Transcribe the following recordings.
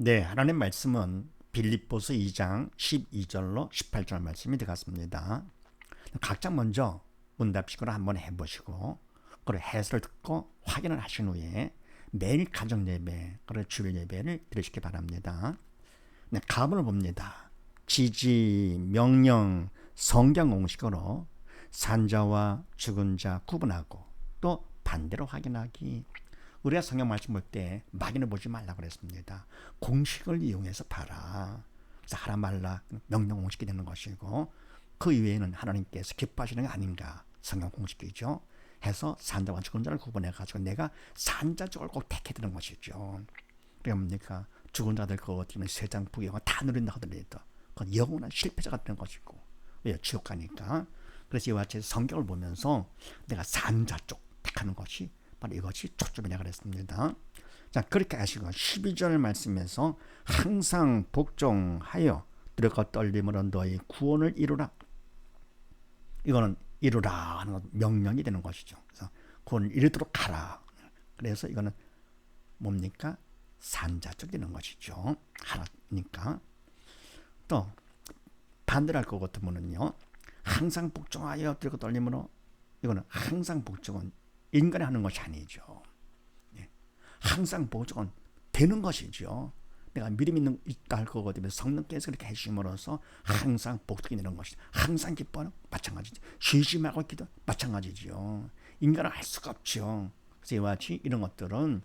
네, 하나님 말씀은 빌립보서 2장 12절로 18절 말씀이 들어갔습니다. 각자 먼저 문답식으로 한번 해보시고 그리고 해설을 듣고 확인을 하신 후에 매일 가정 예배, 그리고 주일 예배를 드리시기 바랍니다. 네, 가문을 봅니다. 지지, 명령, 성경 공식으로 산자와 죽은 자 구분하고 또 반대로 확인하기. 우리가 성경 말씀 볼 때 막인을 보지 말라 그랬습니다. 공식을 이용해서 봐라. 그래서 하라 말라 명령 공식이 되는 것이고 그 이외에는 하나님께서 기뻐하시는 게 아닌가 성경 공식이죠. 해서 산자와 죽은 자를 구분해 가지고 내가 산자 쪽을 꼭 택해 드는 것이죠. 그러니까 죽은 자들 그거 어떻게 세상 부경을 다 누린다 하더라도 그건 영원한 실패자가 되는 것이고 왜 지옥 가니까 그래서 이와 같이 성경을 보면서 내가 산자 쪽 택하는 것이 바로 이것이 초점이라 그랬습니다. 자 그렇게 하시고 12절 말씀에서 항상 복종하여 들어가 떨림으로 너희 구원을 이루라. 이거는 이루라 하는 것 명령이 되는 것이죠. 그래서 구원을 이루도록 하라. 그래서 이거는 뭡니까? 산자적 되는 것이죠. 하라니까. 또 반대로 할것 같으면요. 항상 복종하여 들고 떨림으로 이거는 항상 복종은 인간이 하는 것이 아니죠. 예. 항상 복종은 되는 것이죠. 내가 믿음 있는 있다 할 거거든요. 성령께서 그렇게 해주심으로써 항상 복덕이 되는 것이죠. 항상 기뻐하는 마찬가지죠. 말고 기도 마찬가지죠. 인간은 할 수가 없죠. 그래서 이와 같이 이런 것들은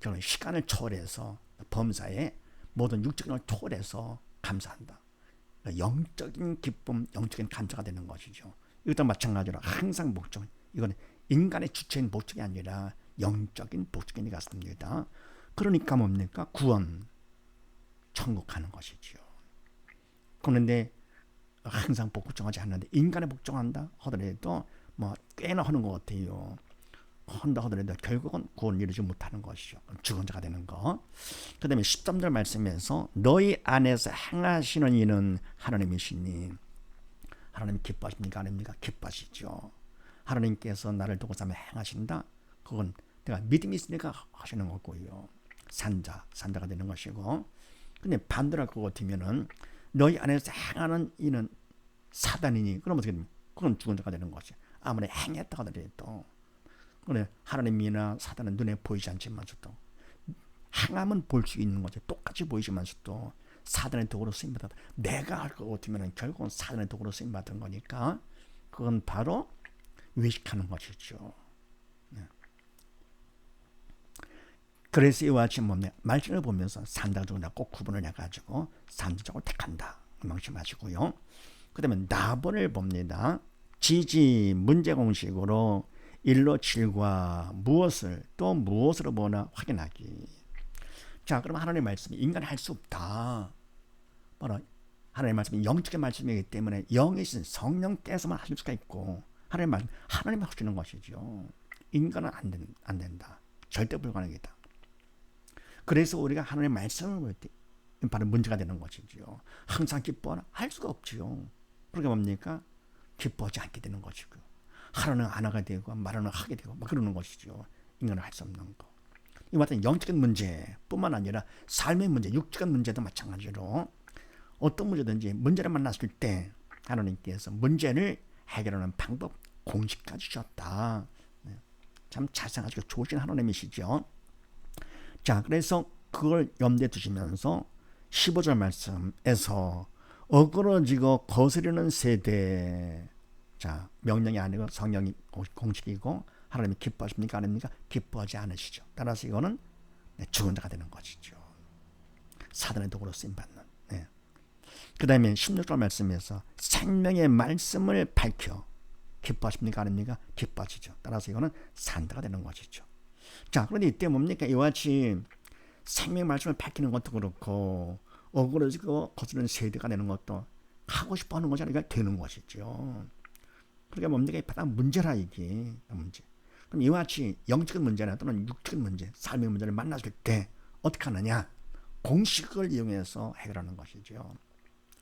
결국 시간을 초월해서 범사에 모든 육적인 걸 초월해서 감사한다. 영적인 기쁨, 영적인 감사가 되는 것이죠. 이것도 마찬가지로 항상 목적, 이건 인간의 주체인 목적이 아니라 영적인 것 같습니다. 그러니까 뭡니까? 구원, 천국 가는 것이지요. 그런데 항상 복종하지 않는데 인간의 복종한다 하더라도 뭐 꽤나 하는 것 같아요. 한다 하더라도 결국은 구원 이루지 못하는 것이죠. 죽은 자가 되는 거. 그 다음에 13절 말씀에서 너희 안에서 행하시는 이는 하나님이시니 하나님 기뻐하십니까? 아닙니까? 기뻐하시죠. 하나님께서 나를 두고 삼아 행하신다. 그건 내가 믿음이 있으니까 하시는 거고요. 산자, 산자가 되는 것이고. 근데 반대로 할것 같으면은 너희 안에서 행하는 이는 사단이니 그럼 어떻게 됩니까? 그건 죽은 자가 되는 것이. 아무리 행했다 하더라도 그래 하나님이나 사단은 눈에 보이지 않지만서도 행함은 볼 수 있는 거죠. 똑같이 보이지만서도 사단의 도구로 쓰임 받다. 내가 할 것 같으면 결국은 사단의 도구로 쓰임 받은 거니까 그건 바로 외식하는 것이죠. 네. 그래서 이와 같이 뭡니까? 말씀을 보면서 산다적으로 꼭 구분을 해가지고 산다적으로 택한다. 명심하시고요. 그 다음에 나번을 봅니다. 지지 문제 공식으로 1로 7과 무엇을 또 무엇으로 보나 확인하기. 자, 그럼 하나님의 말씀이 인간이 할 수 없다. 바로 하나님의 말씀이 영적인 말씀이기 때문에 영이신 성령께서만 하실 수가 있고 하나님 말 하나님이 하시는 것이죠. 인간은 안, 된, 안 된다. 절대 불가능이다. 그래서 우리가 하나님의 말씀을 볼 때 바로 문제가 되는 것이죠. 항상 기뻐하나 할 수가 없지요. 그러게 뭡니까? 기뻐하지 않게 되는 것이고 안 하게 되고 말하는 하게 되고 막 그러는 것이죠. 인간은 할 수 없는 거. 이 같은 영적인 문제뿐만 아니라 삶의 문제, 육적인 문제도 마찬가지로 어떤 문제든지 문제를 만났을 때 하나님께서 문제를 해결하는 방법, 공식까지 주셨다. 네. 참 자상하시고 좋으신 하나님이시죠. 자, 그래서 그걸 염두에 두시면서 15절 말씀에서 어그러지고 거스르는 세대 자, 명령이 아니고 성령이 공식이고 하나님이 기뻐하십니까? 아닙니까? 기뻐하지 않으시죠. 따라서 이거는 네, 죽은 자가 되는 것이죠. 사단의 도구로 쓰임받는. 네. 그 다음에 16절 말씀에서 생명의 말씀을 밝혀 기뻐하십니까? 아닙니까? 기뻐하시죠. 따라서 이거는 산다가 되는 것이죠. 자, 그런데 이때 뭡니까? 이와 같이 생명의 말씀을 밝히는 것도 그렇고 억울해지고 거스르는 세대가 되는 것도 하고 싶어 하는 것이 아니라 되는 것이죠. 그러니까 뭡니까? 바닥 문제라 이게 문제. 그럼 이와 같이 영적인 문제나 또는 육적인 문제, 삶의 문제를 만났을 때 어떻게 하느냐? 공식을 이용해서 해결하는 것이죠.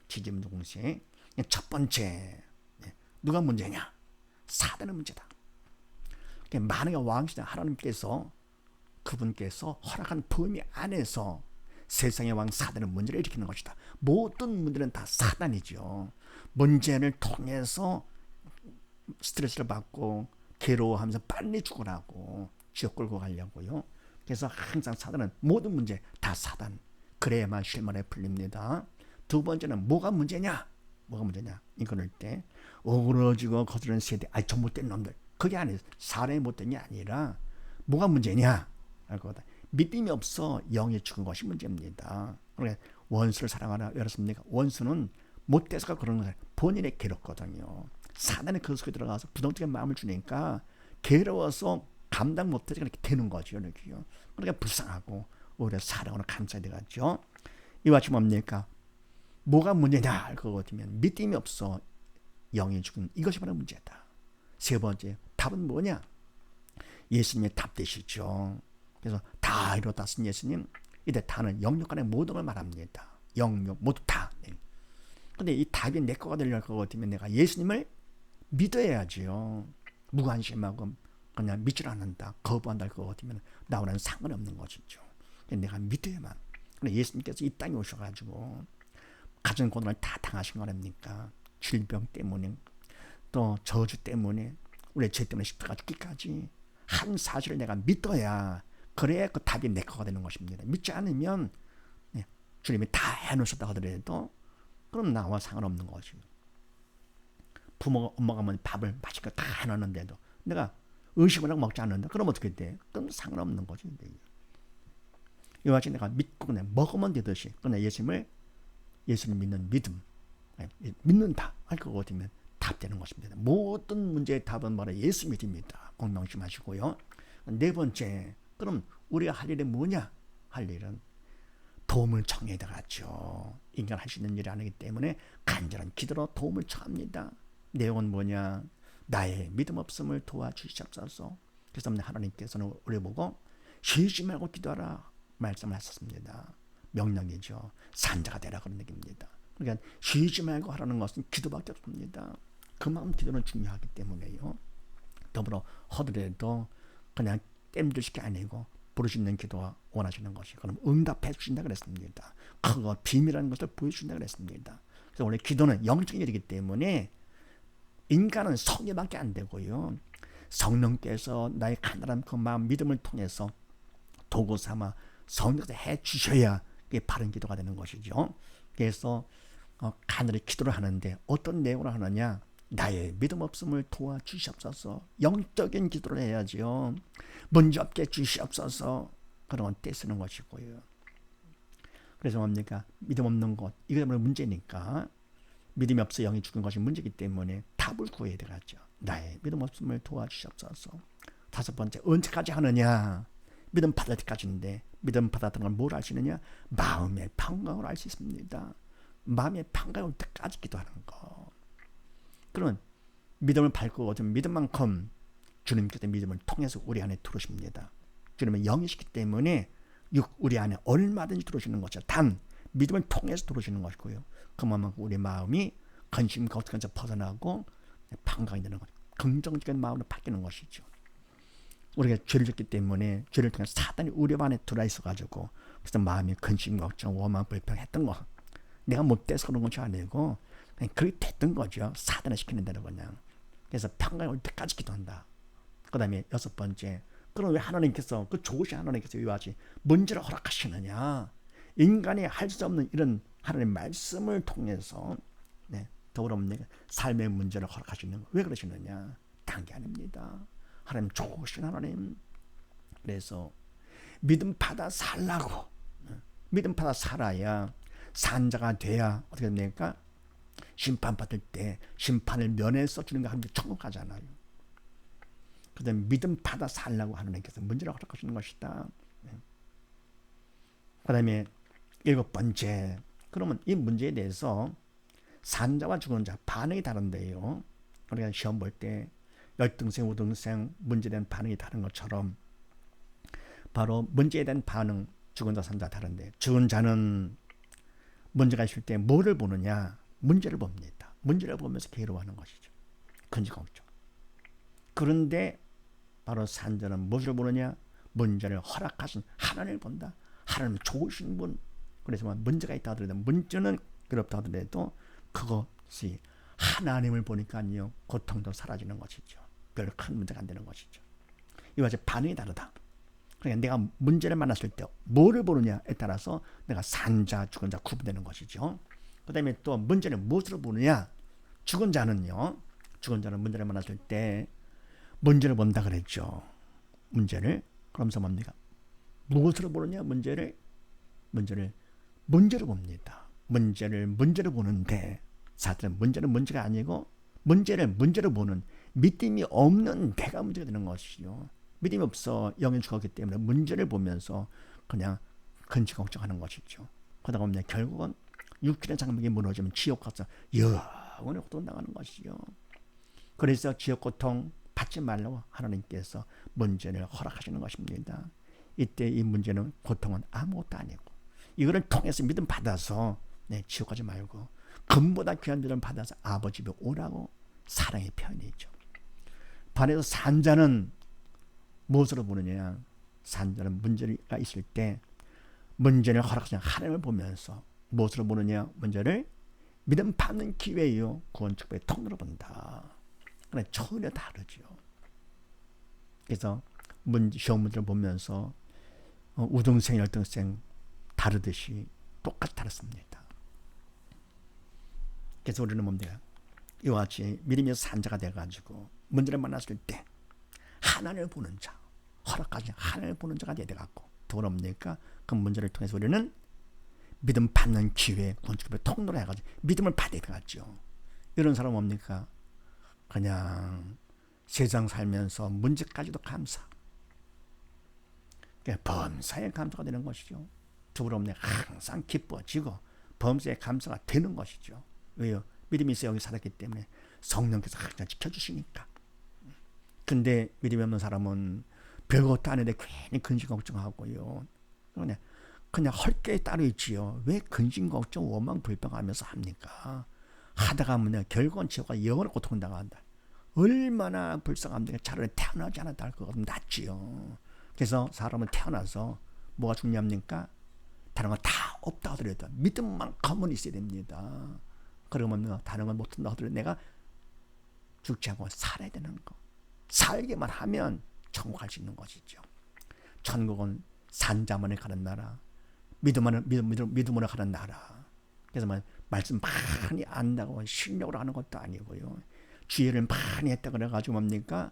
지지문제 공식. 첫 번째, 네, 누가 문제냐? 사단의 문제다. 만약에 왕시대 하나님께서 그분께서 허락한 범위 안에서 세상의 왕 사단은 문제를 일으키는 것이다. 모든 문제는 다 사단이죠. 문제를 통해서 스트레스를 받고 괴로워하면서 빨리 죽으라고 지옥 끌고 가려고요. 그래서 항상 사단은 모든 문제 다 사단. 그래야만 실만에 풀립니다. 두 번째는 뭐가 문제냐? 뭐가 문제냐? 이거를 때 어그러지고 거스르는 세대, 아이 저 못된 놈들. 그게 아니에요. 사람이 못된 게 아니라 뭐가 문제냐? 알거다. 믿음이 없어 영이 죽은 것이 문제입니다. 그러니까 원수를 사랑하라 여러분니까 원수는 못돼서 그런 거예요. 본인의 괴롭거든요. 사단이 그 속에 들어가서 부정적인 마음을 주니까 괴로워서 감당 못해서 그렇게 되는 거죠. 그러니까 불쌍하고 오히려 사랑으로 감싸야 되겠죠. 이와 같이 뭡니까? 뭐가 문제냐? 그거 같으면 믿음이 없어 영이 죽은 이것이 바로 문제다. 세 번째 답은 뭐냐? 예수님의 답 되시죠. 그래서 다 이뤘다신 예수님 이때 다는 영역 간의 모든 걸 말합니다. 영역 모두 다. 네. 근데 이 답이 내 거가 되려고 것 같으면 내가 예수님을 믿어야지요. 무관심하고 그냥 믿질 않는다. 거부한다 것 같으면 나오는 상관없는 것이죠. 내가 믿어야만. 예수님께서 이 땅에 오셔가지고 가정 고난을 다 당하신 거 아닙니까? 질병 때문에 또 저주 때문에 우리 죄 때문에 십자가 죽기까지 한 사실을 내가 믿어야 그래야 그 답이 내 거가 되는 것입니다. 믿지 않으면 네, 주님이 다 해놓으셨다 하더라도 그럼 나와 상관없는 거지. 부모가 엄마가 뭐 밥을 맛있게 다 해놨는데도 내가 의식을 하고 먹지 않는다. 그럼 어떻게 돼? 그럼 상관없는 거지. 이와 같이 내가 믿고 그냥 먹으면 되듯이 그냥 예수님을 예수를 믿는 믿음 예, 믿는다 할것 같으면 답 되는 것입니다. 모든 문제의 답은 바로 예수 믿습니다. 공명심하시고요. 네 번째 그럼 우리가 할 일이 뭐냐? 할 일은 도움을 청해야 되겠죠. 인간 할 수 있는 일이 아니기 때문에 간절한 기도로 도움을 청합니다. 내용은 뭐냐? 나의 믿음 없음을 도와주시옵소서. 그래서 하나님께서는 우리 보고 쉬지 말고 기도하라 말씀을 하셨습니다. 명령이죠. 산자가 되라 그런 얘기입니다. 그러니까 쉬지 말고 하라는 것은 기도밖에 없습니다. 그만큼 기도는 중요하기 때문에요. 더불어 허들에도 그냥 게 아니고 부르시는 기도가 원하시는 것이 그럼 응답해 주신다 그랬습니다. 그거 비밀이라는 것을 보여주신다 그랬습니다. 그래서 원래 기도는 영적인 일이기 때문에 인간은 성령밖에 안 되고요. 성령께서 나의 가난한 그 마음 믿음을 통해서 도구 삼아 성령께서 해 주셔야 그게 바른 기도가 되는 것이죠. 그래서 어, 간절히 기도를 하는데 어떤 내용으로 하느냐? 나의 믿음 없음을 도와주시옵소서. 영적인 기도를 해야지요. 문제 없게 주시옵소서. 그런 때 쓰는 것이고요. 그래서 뭡니까? 믿음 없는 것. 이게 바로 문제니까. 믿음이 없어 영이 죽은 것이 문제이기 때문에 답을 구해야 되겠죠. 나의 믿음 없음을 도와주시옵소서. 다섯 번째, 언제까지 하느냐? 믿음 받을 때까지인데, 믿음 받았던 걸뭘 알 수 있느냐? 마음의 평강을 알 수 있습니다. 마음의 평강을 때까지 기도하는 거. 그런 믿음을 밟고 얻은 믿음만큼 주님께서 믿음을 통해서 우리 안에 들어오십니다. 주님은 영이시기 때문에 우리 안에 얼마든지 들어오시는 것이죠. 단 믿음을 통해서 들어오시는 것이고요. 그만큼 우리 마음이 근심 걱정에서 벗어나고 평강이 되는 것, 긍정적인 마음으로 바뀌는 것이죠. 우리가 죄를 짓기 때문에 죄를 통해 사단이 우리 안에 들어와 있어가지고 그래서 마음이 근심 걱정 원망 불평했던 거 내가 못돼서 그런 것이 아니고 그냥 그렇게 됐던 거죠. 사단을 시키는 대로 그냥. 그래서 평강이 올 때까지 기도한다. 그 다음에 여섯 번째, 그럼 왜 하나님께서, 그 좋으신 하나님께서 왜 하지? 문제를 허락하시느냐? 인간이 할 수 없는 이런 하나님 말씀을 통해서, 네, 더불어 삶의 문제를 허락하시는 거. 왜 그러시느냐? 단게 아닙니다. 하나님 좋으신 하나님. 그래서 믿음 받아 살라고. 네, 믿음 받아 살아야 산자가 돼야 어떻게 됩니까? 심판받을 때 심판을 면해서 거 하면 천국 가잖아요. 그다음 믿음 받아 살라고 하나님께서 문제를 허락하시는 것이다. 네. 그다음에 일곱 번째 그러면 이 문제에 대해서 산자와 죽은 자 반응이 다른데요. 우리가 시험 볼 때 열등생, 우등생 문제에 대한 반응이 다른 것처럼 바로 문제에 대한 반응 죽은 자, 산자 다른데 죽은 자는 문제가 있을 때 뭐를 보느냐? 문제를 봅니다. 문제를 보면서 괴로워하는 것이죠. 근지가 없죠. 그런데 바로 산자는 무엇을 보느냐? 문제를 허락하신 하나님을 본다. 하나님 좋으신 분, 그래서 뭐 문제가 있다 하더라도 문제는 그렇다 하더라도 그것이 하나님을 보니까요 고통도 사라지는 것이죠. 별큰 문제가 안 되는 것이죠. 이와 같이 반응이 다르다. 그러니까 내가 문제를 만났을 때 뭐를 보느냐에 따라서 내가 산 자, 죽은 자 구분되는 것이죠. 그 다음에 또 문제는 무엇으로 보느냐? 죽은 자는요. 죽은 자는 문제를 만났을 때 문제를 본다 그랬죠. 문제를. 그러면서 뭡니까? 무엇으로 보느냐? 문제를. 문제를 문제로 봅니다. 문제를 문제로 보는데 사실은 문제는 문제가 아니고 문제를 문제로 보는 믿음이 없는 내가 문제가 되는 것이요. 믿음이 없어 영이 죽었기 때문에 문제를 보면서 그냥 근치 걱정하는 것이죠. 그러다 보면 결국은 육신의 장벽이 무너지면 지옥 가서 영원히 고통당하는 것이요. 그래서 지옥 고통 받지 말라고 하나님께서 문제를 허락하시는 것입니다. 이때 이 문제는 고통은 아무것도 아니고 이거를 통해서 믿음 받아서 네, 지옥 가지 말고 금보다 귀한 믿음 받아서 아버지 집에 오라고 사랑의 표현이죠. 반해서 산자는 무엇으로 보느냐? 산자는 문제가 있을 때 문제를 허락하신 하나님을 보면서 무엇으로 보느냐? 문제를 믿음 받는 기회요. 구원 축복의 통로로 본다. 그래 전혀 다르죠. 그래서 문 시험 문제를 보면서 어, 우등생 열등생 다르듯이 똑같이 다릅니다. 그래서 우리는 뭡니까? 이와 같이 믿음의 산자가 돼가지고 문제를 만났을 때 하나님을 보는 자, 허락하지 하나님을 보는 자가 돼갖고 더럽니까? 그 문제를 통해서 우리는 믿음 받는 기회, 건축의 통로로 해가지고 믿음을 받아야 되겠죠. 이런 사람 뭡니까? 그냥 세상 살면서 문제까지도 감사. 범사에 감사가 되는 것이죠. 두렵네 항상 기뻐지고 범사에 감사가 되는 것이죠. 왜요? 믿음이 있어 여기 살았기 때문에 성령께서 항상 지켜주시니까. 근데 믿음이 없는 사람은 별것도 아닌데 괜히 근심 걱정하고요. 그냥 그냥 헐게 따로 있지요. 왜 근심 걱정 원망 불평하면서 합니까? 하다가 뭐냐 결국은 지옥과 영원히 고통당한다. 얼마나 불쌍합니까? 차라리 태어나지 않았다 할것 같으면 낫지요. 그래서 사람은 태어나서 뭐가 중요합니까? 다른 건 다 없다 하더라도 믿음만큼은 있어야 됩니다. 그러면 다른 건 못한다 하더라도 내가 죽지 않고 살아야 되는 거. 살기만 하면 천국 갈 수 있는 것이죠. 천국은 산자만에 가는 나라, 믿음으로, 믿음, 믿음, 믿음으로 가는 나라. 그래서 말씀 많이 안다고 실력으로 하는 것도 아니고요. 주의를 많이 했다 그래가지고 뭡니까?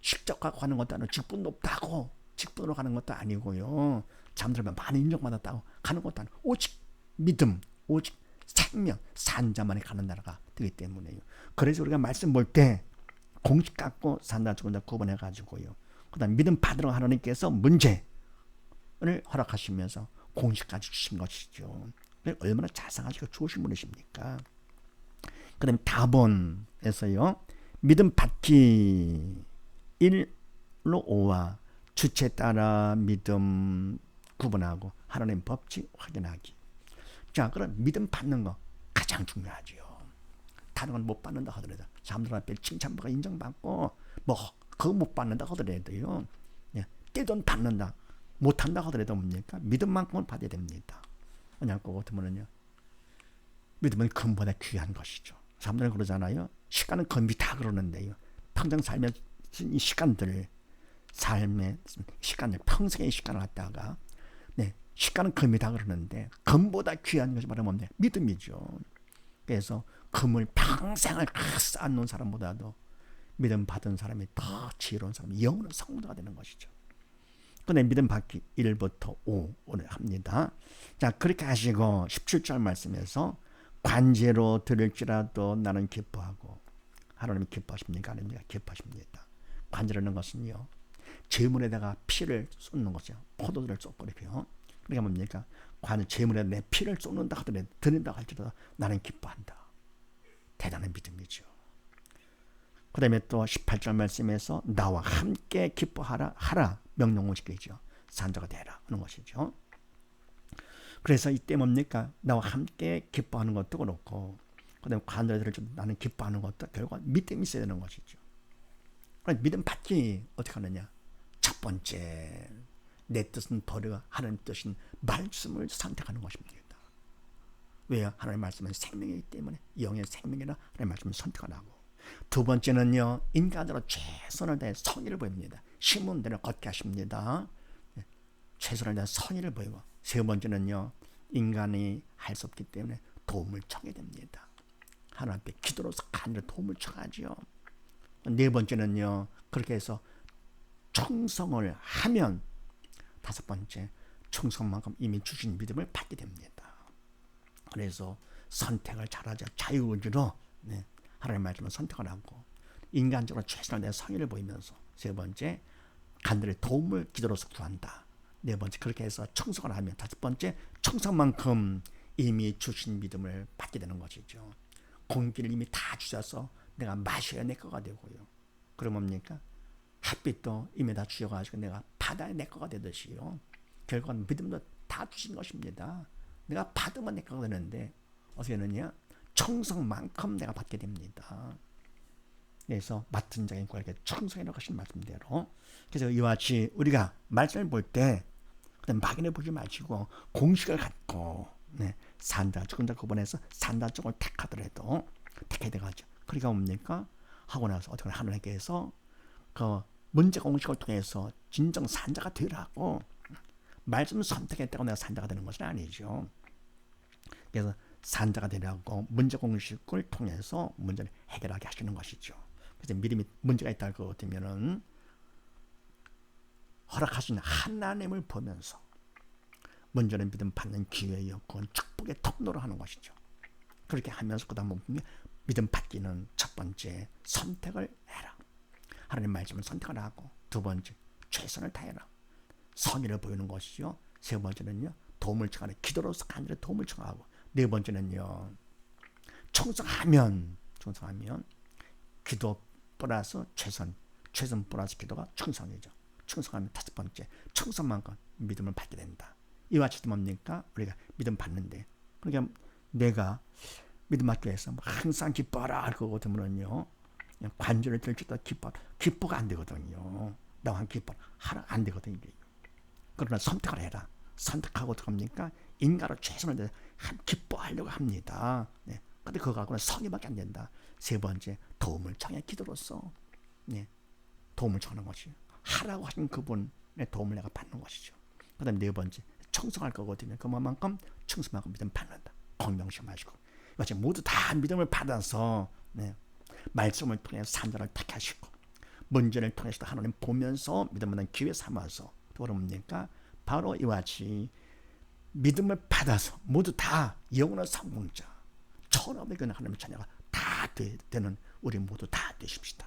실적하고 하는 것도 아니고 직분 높다고 직분으로 가는 것도 아니고요. 잠들면 많이 인정받았다고 가는 것도 아니고 오직 믿음, 오직 생명, 산자만에 가는 나라가 되기 때문에요. 그래서 우리가 말씀 볼 때 공식 갖고 산다 자 구분해 가지고요. 그다음 믿음 받으러 하나님께서 문제를 허락하시면서 공식까지 주신 것이죠. 얼마나 자상하시고 좋으신 분이십니까? 그다음 다본에서요. 믿음 받기 1로 5와 주체 따라 믿음 구분하고 하나님 법칙 확인하기. 자, 그럼 믿음 받는 거 가장 중요하지요. 다른 건 못 받는다 하더라도 사람들 앞에 칭찬받고 인정받고 뭐 그거 못 받는다 하더라도요. 예, 떼돈 받는다. 못한다 하더라도 뭡니까? 믿음만큼은 받아야 됩니다. 왜냐하면 그거 같으면요. 믿음은 금보다 귀한 것이죠. 사람들은 그러잖아요. 시간은 금이 다 그러는데요. 평생 살면 이 시간들 삶의 시간을 평생의 시간을 갖다가 네 시간은 금이다 그러는데 금보다 귀한 것이 바로 뭡니까? 믿음이죠. 그래서 금을 평생을 쌓아 놓은 사람보다도 믿음 받은 사람이 더 지혜로운 사람이 영원한 성도가 되는 것이죠. 근데 믿음 받기 1부터 5를 합니다. 자, 그렇게 하시고 17절 말씀에서 관제로 들을지라도 나는 기뻐하고 하나님 기뻐하십니까? 아닙니까? 기뻐하십니다. 관제라는 것은요. 제물에다가 피를 쏟는 거죠. 포도들을 쏟고리고요. 그러니까 뭡니까? 관 제물에 내 피를 쏟는다 하더라도 드린다 할지라도 나는 기뻐한다. 대단한 믿음이죠. 그 다음에 또 18절 말씀에서 나와 함께 기뻐하라 하라 명령을 시키죠. 산자가 되라 하는 것이죠. 그래서 이때 뭡니까? 나와 함께 기뻐하는 것도 그렇고 그 다음에 관절들을 좀 나는 기뻐하는 것도 결국 믿음이 있어야 되는 것이죠. 믿음 받기 어떻게 하느냐? 첫 번째 내 뜻은 버려 하나님 뜻인 말씀을 선택하는 것입니다. 왜요? 하나님의 말씀은 생명이기 때문에 영의 생명이라 하나님의 말씀을 선택을 하고 두 번째는요 인간으로 최선을 다해 성의를 보입니다. 신문대로 걷게 하십니다. 예, 최선을 다해 성의를 보이고 세 번째는요 인간이 할 수 없기 때문에 도움을 청해 됩니다. 하나님께 기도로서 간절히 도움을 청하지요. 네 번째는요 그렇게 해서 충성을 하면 다섯 번째 충성만큼 이미 주신 믿음을 받게 됩니다. 그래서 선택을 잘하자 자유의지로 네, 하나님 말씀을 선택을 하고 인간적으로 최선을 내 성의를 보이면서 세 번째 간절히 도움을 기도로서 구한다. 네 번째 그렇게 해서 청성을 하면 다섯 번째 청성만큼 이미 주신 믿음을 받게 되는 것이죠. 공기를 이미 다 주셔서 내가 마셔야 내 거가 되고요. 그럼 뭡니까? 햇빛도 이미 다 주셔가지고 내가 바다의 내 거가 되듯이요. 결국은 믿음도 다 주신 것입니다. 내가 받으면 내 거가 되는데 어떻게 되느냐? 청성만큼 내가 받게 됩니다. 그래서 맡은 자인 구에게 청성이라고 하신 말씀대로 그래서 이와 같이 우리가 말씀을 볼때 그냥 막연해 보지 마시고 공식을 갖고 네, 산다 죽은 자 구분해서 산다 쪽을 택하더라도 택해야 되겠죠. 그러니까 뭡니까? 하고 나서 어떻게 하나님께서 그 문제 공식을 통해서 진정 산자가 되라고 말씀 선택했다고 내가 산자가 되는 것은 아니죠. 그래서 산자가 되라고 문제 공식을 통해서 문제를 해결하게 하시는 것이죠. 그래서 믿음이 문제가 있다고 되면은 허락하시는 하나님을 보면서 문제는 믿음 받는 기회였고 축복의 통로로 하는 것이죠. 그렇게 하면서 그 다음 믿음 받기는 첫 번째 선택을 해라. 하나님 말씀을 선택을 하고 두 번째 최선을 다해라. 성의를 보이는 것이죠. 세 번째는요 도움을 청하는 기도로서 간절히 도움을 청하고 네 번째는요 청성하면 청성하면 기도 플러스 최선 최선 플러스 기도가 충성이죠. 충성하면 다섯 번째 충성만큼 믿음을 받게 된다. 이와 같이 뭡니까? 우리가 믿음 받는데 그러니까 내가 믿음 받기 위해서 뭐 항상 기뻐라 할 거거든요. 관절을 들줄 때 기뻐 기뻐가 안 되거든요. 나와 기뻐 하라 안 되거든요. 그러나 선택을 해라. 선택하고 어떡합니까? 인간으로 최선을 다해 기뻐하려고 합니다. 네. 근데 그거 갖고는 성의밖에 안 된다. 세 번째 도움을 청해 기도로서 네. 도움을 청하는 것이 하라고 하신 그분의 도움을 내가 받는 것이죠. 그 다음 네 번째 충성할 거거든요. 그만큼 충성하고 믿음 받는다. 공명심 마시고 이것이 모두 다 믿음을 받아서 네. 말씀을 통해서 산자를 택하시고 문제를 통해서 하나님 보면서 믿음을 기회 삼아서 또 그럽니까? 바로 이와 같이 믿음을 받아서 모두 다 영원한 성공자 천업의 그 하나님의 자녀가 다 되는 우리 모두 다 되십시다.